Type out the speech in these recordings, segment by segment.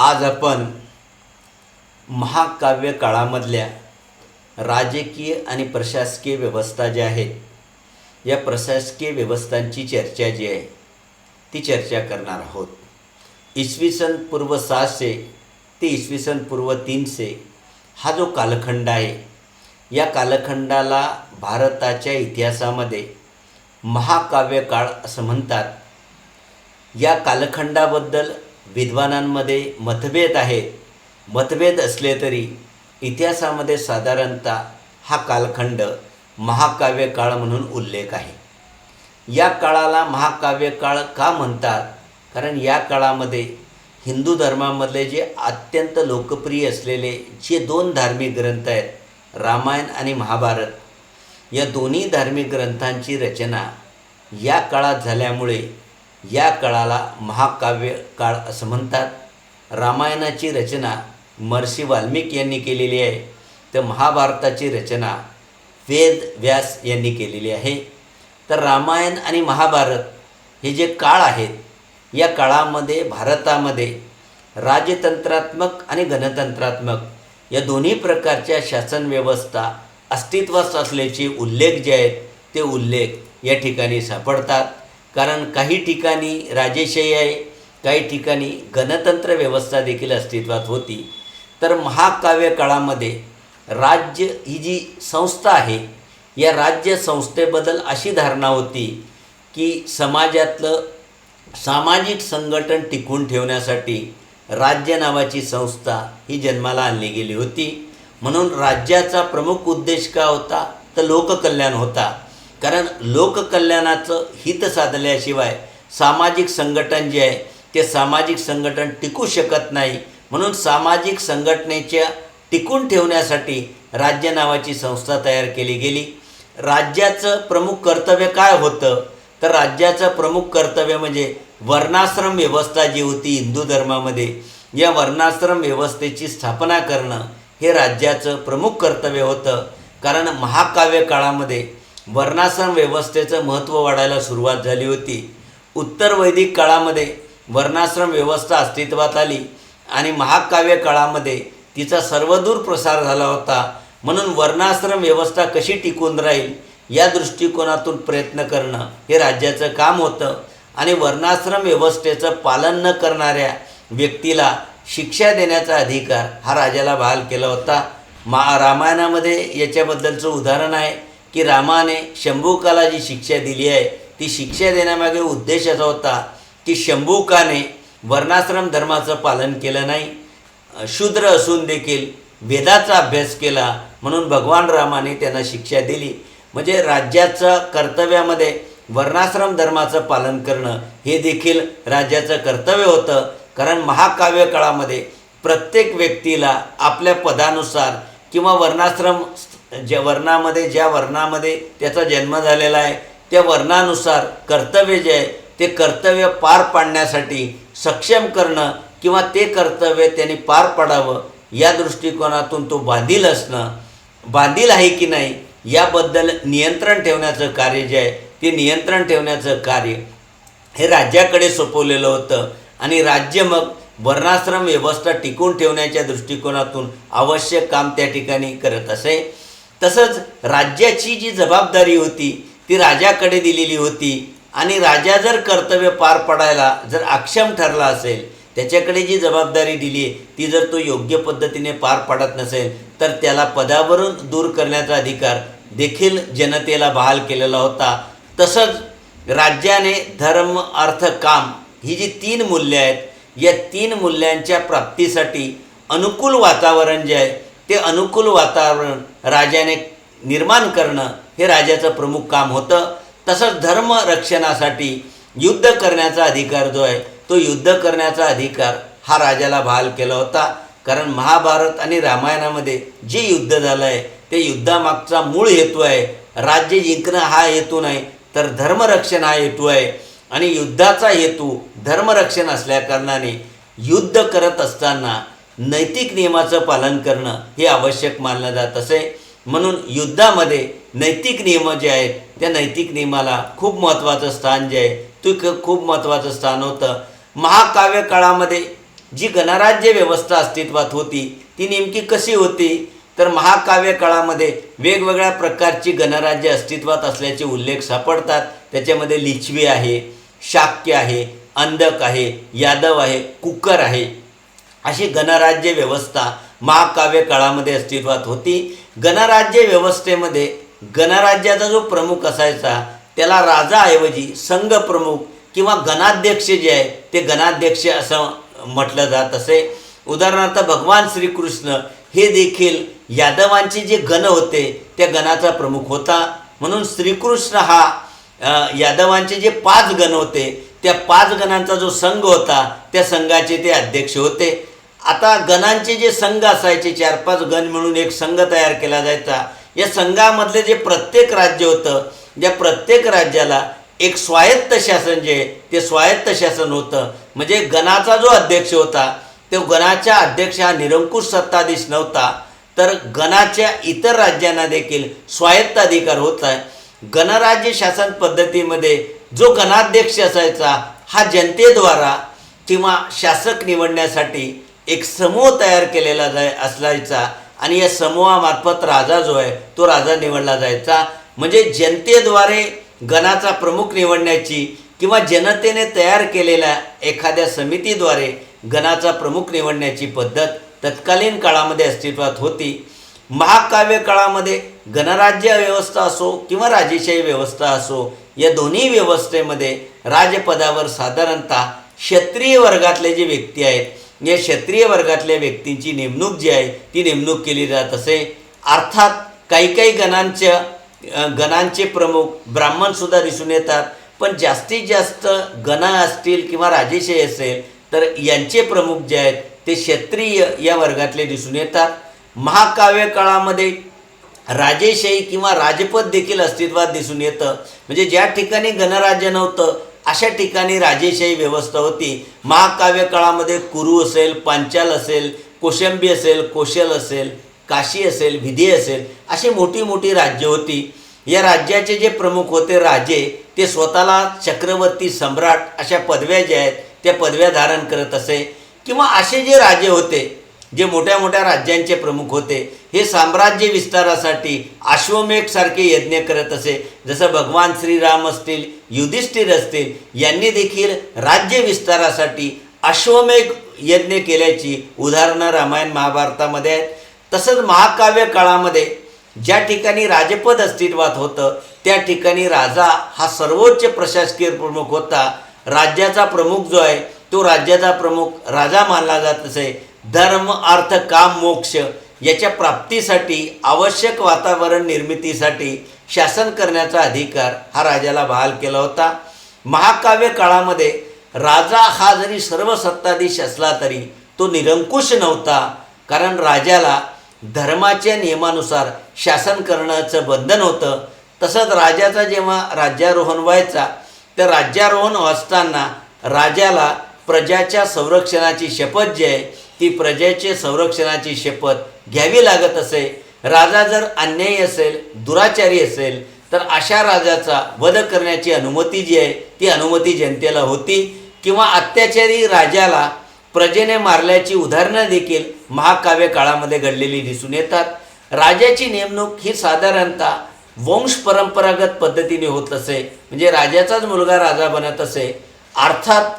आज आपण महाकाव्य काळामधल्या राजकीय आणि प्रशासकीय व्यवस्था ज्या आहेत या प्रशासकीय व्यवस्थांची चर्चा जी आहे ती चर्चा करणार आहोत. इसवी सन पूर्व सहाशे ते इसवी सन पूर्व तीनशे हा जो कालखंड आहे या कालखंडाला भारताच्या इतिहासामध्ये महाकाव्य काळ असं म्हणतात. या कालखंडाबद्दल विद्वानांमध्ये मतभेद आहेत मतभेद असले तरी इतिहासामध्ये साधारणतः हा कालखंड महाकाव्य काळ म्हणून उल्लेख आहे. या काळाला महाकाव्य काळ का म्हणतात? कारण या काळामध्ये हिंदू धर्मामधले जे अत्यंत लोकप्रिय असलेले जे दोन धार्मिक ग्रंथ आहेत रामायण आणि महाभारत या दोन्ही धार्मिक ग्रंथांची रचना या काळात झाल्यामुळे या काळाला महाकाव्य काळ असं म्हणतात. रामायणाची रचना महर्षी वाल्मिक यांनी केलेली आहे. तर महाभारताची रचना वेद व्यास यांनी केलेली आहे. तर रामायण आणि महाभारत हे जे काळ आहेत या काळामध्ये भारतामध्ये राजतंत्रात्मक आणि गणतंत्रात्मक या दोन्ही प्रकारच्या शासन व्यवस्था अस्तित्वात असल्याचे उल्लेख जे आहेत ते उल्लेख या ठिकाणी सापडतात. कारण काही ठिकाणी राजेशाही आहे काही ठिकाणी गणतंत्र व्यवस्था देखील अस्तित्वात होती. तर महाकाव्य काळामध्ये राज्य ही जी संस्था आहे या राज्य संस्थेबद्दल अशी धारणा होती की समाजातलं सामाजिक संघटन टिकून ठेवण्यासाठी राज्य नावाची संस्था ही जन्माला आणली गेली होती. म्हणून राज्याचा प्रमुख उद्देश का होता? तर लोककल्याण होता. कारण लोककल्याणाचं हित साधल्याशिवाय सामाजिक संघटन जे आहे ते सामाजिक संघटन टिकू शकत नाही. म्हणून सामाजिक संघटनेच्या टिकून ठेवण्यासाठी राज्य नावाची संस्था तयार केली गेली. राज्याचं प्रमुख कर्तव्य काय होतं? तर राज्याचं प्रमुख कर्तव्य म्हणजे वर्णाश्रम व्यवस्था जी होती हिंदू धर्मामध्ये या वर्णाश्रम व्यवस्थेची स्थापना करणं हे राज्याचं प्रमुख कर्तव्य होतं. कारण महाकाव्य काळामध्ये वर्णाश्रम व्यवस्थेचं महत्त्व वाढायला सुरुवात झाली होती. उत्तर वैदिक काळामध्ये वर्णाश्रम व्यवस्था अस्तित्वात आली आणि महाकाव्य काळामध्ये तिचा सर्वदूर प्रसार झाला होता. म्हणून वर्णाश्रम व्यवस्था कशी टिकून राहील या दृष्टिकोनातून प्रयत्न करणं हे राज्याचं काम होतं आणि वर्णाश्रम व्यवस्थेचं पालन न करणाऱ्या व्यक्तीला शिक्षा देण्याचा अधिकार हा राजाला बहाल केला होता. मा रामायणामध्ये याच्याबद्दलचं उदाहरण आहे. की रामाने शंभूकाला जी शिक्षा दिली आहे ती शिक्षा देण्यामागे उद्देश असा होता की शंभूकाने वर्णाश्रम धर्माचं पालन केलं नाही शूद्र असून देखील वेदाचा अभ्यास केला म्हणून भगवान रामाने त्यांना शिक्षा दिली. म्हणजे राज्याचं कर्तव्यामध्ये वर्णाश्रम धर्माचं पालन करणं हे देखील राज्याचं कर्तव्य होतं. कारण महाकाव्य काळामध्ये प्रत्येक व्यक्तीला आपल्या पदानुसार किंवा वर्णाश्रम ज्या वर्णामध्ये ज्या वर्णामध्ये त्याचा जन्म झालेला आहे त्या वर्णानुसार कर्तव्य जे आहे ते कर्तव्य पार पाडण्यासाठी सक्षम करणं किंवा ते कर्तव्य त्यांनी पार पाडावं या दृष्टिकोनातून तो बांधील असणं बांधील आहे की नाही याबद्दल नियंत्रण ठेवण्याचं कार्य जे आहे ते नियंत्रण ठेवण्याचं कार्य हे राज्याकडे सोपवलेलं होतं. आणि राज्य मग वर्णाश्रम व्यवस्था टिकून ठेवण्याच्या दृष्टिकोनातून आवश्यक काम त्या ठिकाणी करत असे. तसंच राज्याची जी जबाबदारी होती ती राजाकडे दिलेली होती. आणि राजा जर कर्तव्य पार पडायला जर अक्षम ठरला असेल त्याच्याकडे जी जबाबदारी दिली आहे ती जर तो योग्य पद्धतीने पार पाडत नसेल तर त्याला पदावरून दूर करण्याचा अधिकार देखील जनतेला बहाल केलेला होता. तसंच राज्याने धर्म अर्थ काम ही जी तीन मूल्य आहेत या तीन मूल्यांच्या प्राप्तीसाठी अनुकूल वातावरण जे आहे ते अनुकूल वातावरण राजाने निर्माण करणं हे राजाचं प्रमुख काम होतं. तसंच धर्म रक्षणासाठी युद्ध करण्याचा अधिकार जो आहे तो युद्ध करण्याचा अधिकार हा राजाला बहाल केला होता. कारण महाभारत आणि रामायणामध्ये जे युद्ध झालं आहे ते युद्धामागचा मूळ हेतू आहे. राज्य जिंकणं हा हेतू नाही तर धर्मरक्षण हा हेतू आहे. आणि युद्धाचा हेतू धर्मरक्षण असल्याकारणाने युद्ध करत असताना नैतिक नियमाचं पालन करणं हे आवश्यक मानलं जात असे. म्हणून युद्धामध्ये नैतिक नियम जे आहेत त्या नैतिक नियमाला खूप महत्त्वाचं स्थान जे आहे ते ख- खूप महत्त्वाचं स्थान होतं. महाकाव्य काळामध्ये जी गणराज्य व्यवस्था अस्तित्वात होती ती नेमकी कशी होती? तर महाकाव्य काळामध्ये वेगवेगळ्या प्रकारची गणराज्य अस्तित्वात असल्याचे उल्लेख सापडतात. त्याच्यामध्ये लिच्छवी आहे शाक्य आहे अंधक आहे यादव आहे कुकर आहे. अशी गणराज्य व्यवस्था महाकाव्य काळामध्ये अस्तित्वात होती. गणराज्य व्यवस्थेमध्ये गणराज्याचा जो प्रमुख असायचा त्याला राजाऐवजी संघ प्रमुख किंवा गणाध्यक्ष जे आहे ते गणाध्यक्ष असं म्हटलं जात असे. उदाहरणार्थ भगवान श्रीकृष्ण हे देखील यादवांचे जे गण होते त्या गणाचा प्रमुख होता. म्हणून श्रीकृष्ण हा यादवांचे जे पाच गण होते त्या पाच गणांचा जो संघ होता त्या संघाचे ते अध्यक्ष होते. आता गणांचे जे संघ असायचे चार पाच गण म्हणून एक संघ तयार केला जायचा. या संघामधले जे प्रत्येक राज्य होतं ज्या प्रत्येक राज्याला एक स्वायत्त शासन जे ते स्वायत्त शासन होतं. म्हणजे गणाचा जो अध्यक्ष होता तो गणाच्या अध्यक्ष हा निरंकुश सत्ताधीश नव्हता. तर गणाच्या इतर राज्यांना देखील स्वायत्त अधिकार होत. आहे गणराज्य शासन पद्धतीमध्ये जो गणाध्यक्ष असायचा हा जनतेद्वारा किंवा शासक निवडण्यासाठी एक समूह तयार केलेला जाय असायचा आणि या समूहामार्फत राजा जो आहे तो राजा निवडला जायचा. म्हणजे जनतेद्वारे गणाचा प्रमुख निवडण्याची किंवा जनतेने तयार केलेल्या एखाद्या समितीद्वारे गणाचा प्रमुख निवडण्याची पद्धत तत्कालीन काळामध्ये अस्तित्वात होती. महाकाव्य काळामध्ये गणराज्य व्यवस्था असो किंवा राजेशाही व्यवस्था असो या दोन्ही व्यवस्थेमध्ये राजपदावर साधारणतः क्षत्रिय वर्गातले जे व्यक्ती आहेत या क्षत्रिय वर्गातल्या व्यक्तींची नेमणूक जी आहे ती नेमणूक केली जात असे. अर्थात काही काही गणांच्या गणांचे प्रमुख ब्राह्मणसुद्धा दिसून येतात. पण जास्तीत जास्त गणा असतील किंवा राजेशाही असेल तर यांचे प्रमुख जे आहेत ते क्षत्रिय या वर्गातले दिसून येतात. महाकाव्य काळामध्ये राजेशाही किंवा राजपद देखील अस्तित्वात दिसून येतं. म्हणजे ज्या ठिकाणी गणराज्य नव्हतं अशा ठिकाणी राजेशाही व्यवस्था होती. महाकाव्य काळामध्ये कुरु असेल पांचाल असेल कोशंबी असेल कोशल असेल काशी असेल विधी असेल अशी मोठी मोठी राज्य होती. या राज्याचे जे प्रमुख होते राजे ते स्वतःला चक्रवर्ती सम्राट अशा पदव्या ज्या आहेत त्या पदव्या धारण करत असे. किंवा असे जे राजे होते जे मोठ्या मोठ्या राज्यांचे प्रमुख होते हे साम्राज्य विस्तारासाठी अश्वमेघ सारखे यज्ञ करत असे. जसं भगवान श्रीराम असतील युधिष्ठिर असतील यांनी देखील राज्य विस्तारासाठी अश्वमेघ यज्ञ केल्याची उदाहरणं रामायण महाभारतामध्ये आहेत. तसंच महाकाव्य काळामध्ये ज्या ठिकाणी राजपद अस्तित्वात होतं त्या ठिकाणी राजा हा सर्वोच्च प्रशासकीय प्रमुख होता. राज्याचा प्रमुख जो आहे तो राज्याचा प्रमुख राजा मानला जात असे. धर्म अर्थ काम मोक्ष याच्या प्राप्तीसाठी आवश्यक वातावरण निर्मितीसाठी शासन करण्याचा अधिकार हा राजाला बहाल केला होता. महाकाव्य काळामध्ये राजा हा जरी सर्व सत्ताधीश असला तरी तो निरंकुश नव्हता कारण राजाला धर्माच्या नियमानुसार शासन करण्याचं बंधन होतं. तसंच राजाचा जेव्हा राज्यारोहण व्हायचा तर राज्यारोहण असताना राजाला प्रजाच्या संरक्षणाची शपथ जी आहे ती प्रजेचे संरक्षणाची शपथ घ्यावी लागत असे. राजा जर अन्यायी असेल दुराचारी असेल तर अशा राजाचा वध करण्याची अनुमती जी आहे ती अनुमती जनतेला होती. किंवा अत्याचारी राजाला प्रजेने मारल्याची उदाहरणं देखील महाकाव्य काळामध्ये घडलेली दिसून येतात. राजाची नेमणूक ही साधारणतः वंश परंपरागत पद्धतीने होत असे. म्हणजे राजाचाच मुलगा राजा बनत असे. अर्थात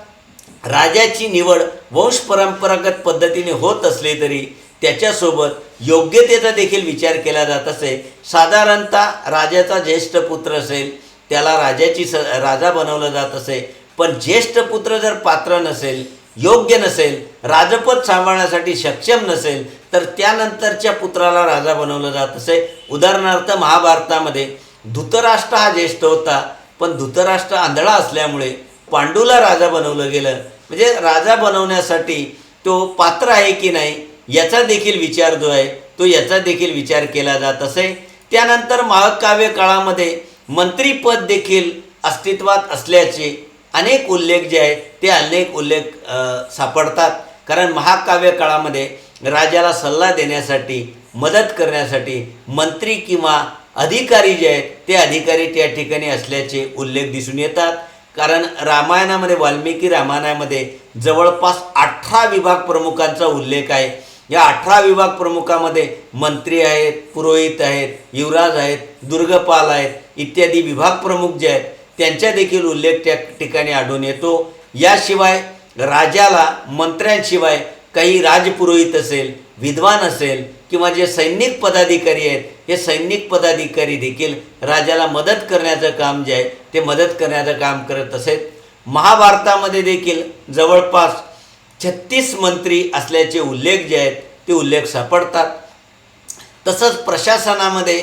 राजाची निवड वंश परंपरागत पद्धतीने होत असली तरी त्याच्यासोबत योग्यतेचा देखील विचार केला जात असे. साधारणतः राजाचा ज्येष्ठ पुत्र असेल त्याला राजाची स राजा बनवलं जात असे. पण ज्येष्ठ पुत्र जर पात्र नसेल योग्य नसेल राजपद सांभाळण्यासाठी सक्षम नसेल तर त्यानंतरच्या पुत्राला राजा बनवलं जात असे. उदाहरणार्थ महाभारतामध्ये धृतराष्ट्र हा ज्येष्ठ होता पण धृतराष्ट्र आंधळा असल्यामुळे पांडूला राजा बनवलं गेलं. म्हणजे राजा बनवण्यासाठी तो पात्र आहे की नाही याचा देखील विचार जो आहे तो याचा देखील विचार केला जात असे. त्यानंतर महाकाव्य काळामध्ये मंत्रीपद देखील अस्तित्वात असल्याचे अनेक उल्लेख जे आहेत ते अनेक उल्लेख सापडतात. कारण महाकाव्य काळामध्ये राजाला सल्ला देण्यासाठी मदत करण्यासाठी मंत्री किंवा अधिकारी जे आहेत ते अधिकारी त्या ठिकाणी असल्याचे उल्लेख दिसून येतात. कारण रामायणामध्ये वाल्मिकी रामायणामध्ये जवळपास अठरा विभाग प्रमुखांचा उल्लेख आहे. या अठरा विभाग प्रमुखामध्ये मंत्री आहेत पुरोहित आहेत युवराज आहेत दुर्गपाल आहेत इत्यादी विभाग प्रमुख जे आहेत त्यांचा देखील उल्लेख त्या ठिकाणी आढळून येतो. याशिवाय राजाला मंत्र्यांशिवाय काही राजपुरोहित असेल विद्वान असेल किंवा जे सैनिक पदाधिकारी आहेत हे सैनिक पदाधिकारी देखील राजाला मदत करण्याचं काम जे आहे ते मदत करण्याचं काम करत असेल महाभारतामध्ये देखील जवळपास छत्तीस मंत्री असल्याचे उल्लेख जे आहेत ते उल्लेख सापडतात. तसंच प्रशासनामध्ये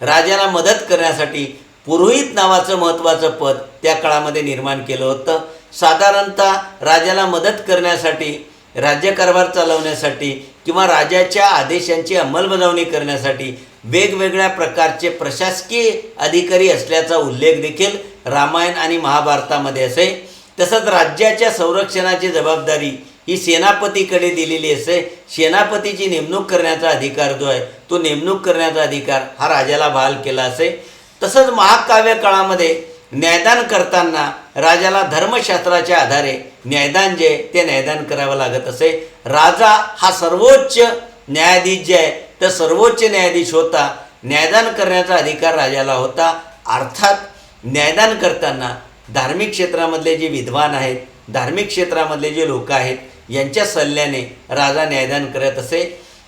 राजाला मदत करण्यासाठी पुरोहित नावाचं महत्त्वाचं पद त्या काळामध्ये निर्माण केलं होतं. साधारणतः राजाला मदत करण्यासाठी राज्यकारभार चालवण्यासाठी किंवा राजाच्या आदेशांची अंमलबजावणी करण्यासाठी वेगवेगळ्या प्रकारचे प्रशासकीय अधिकारी असल्याचा उल्लेख देखील रामायण आणि महाभारतामध्ये असे. तसंच राज्याच्या संरक्षणाची जबाबदारी ही सेनापतीकडे दिलेली असे. सेनापतीची नेमणूक करण्याचा अधिकार जो आहे तो नेमणूक करण्याचा अधिकार हा राजाला बहाल केला असे. तसंच महाकाव्य काळामध्ये न्यायदान करताना राजाला धर्मशास्त्राच्या आधारे न्यायदान जे आहे ते न्यायदान करावं लागत असे. राजा हा सर्वोच्च न्यायाधीश जे आहे तर सर्वोच्च न्यायाधीश होता. न्यायदान करण्याचा अधिकार राजाला होता. अर्थात न्यायदान करताना धार्मिक क्षेत्रामधले जे विद्वान आहेत धार्मिक क्षेत्रामधले जे लोक आहेत यांच्या सल्ल्याने राजा न्यायदान करत असे.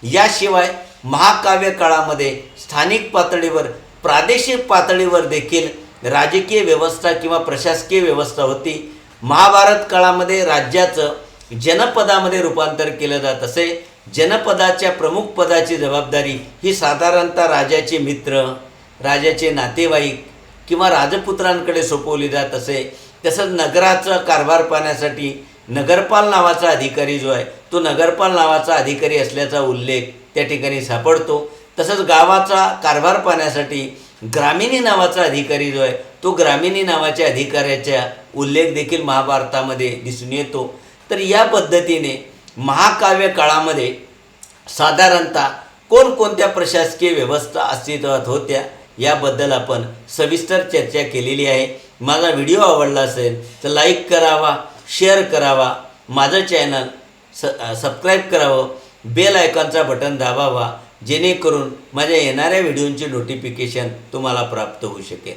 याशिवाय महाकाव्य काळामध्ये स्थानिक पातळीवर प्रादेशिक पातळीवर देखील राजकीय व्यवस्था किंवा प्रशासकीय व्यवस्था होती. महाभारत काळामध्ये राज्याचं जनपदामध्ये रूपांतर केलं जात असे. जनपदाच्या प्रमुख पदाची जबाबदारी ही साधारणतः राजाचे मित्र राजाचे नातेवाईक किंवा राजपुत्रांकडे सोपवली जात असे. तसंच नगराचा कारभार पाहण्यासाठी नगरपाल नावाचा अधिकारी जो आहे तो नगरपाल नावाचा अधिकारी असल्याचा उल्लेख त्या ठिकाणी सापडतो. तसंच गावाचा कारभार पाहण्यासाठी ग्रामिणी नावाचा अधिकारी जो आहे तो ग्रामिणी नावाच्या अधिकाऱ्याचा उल्लेख देखील महाभारतामध्ये दिसून येतो. तर या पद्धतीने महाकाव्य काळामध्ये साधारणतः कोणकोणत्या प्रशासकीय व्यवस्था अस्तित्वात होत्या याबद्दल आपण सविस्तर चर्चा केलेली आहे. माझा व्हिडिओ आवडला असेल तर लाईक करावा शेअर करावा माझं चॅनल स सबस्क्राईब करावं बेल आयकॉनचा बटन दाबावा जेणेकरून माझ्या येणाऱ्या व्हिडिओंचे नोटिफिकेशन तुम्हाला प्राप्त होऊ शकेल.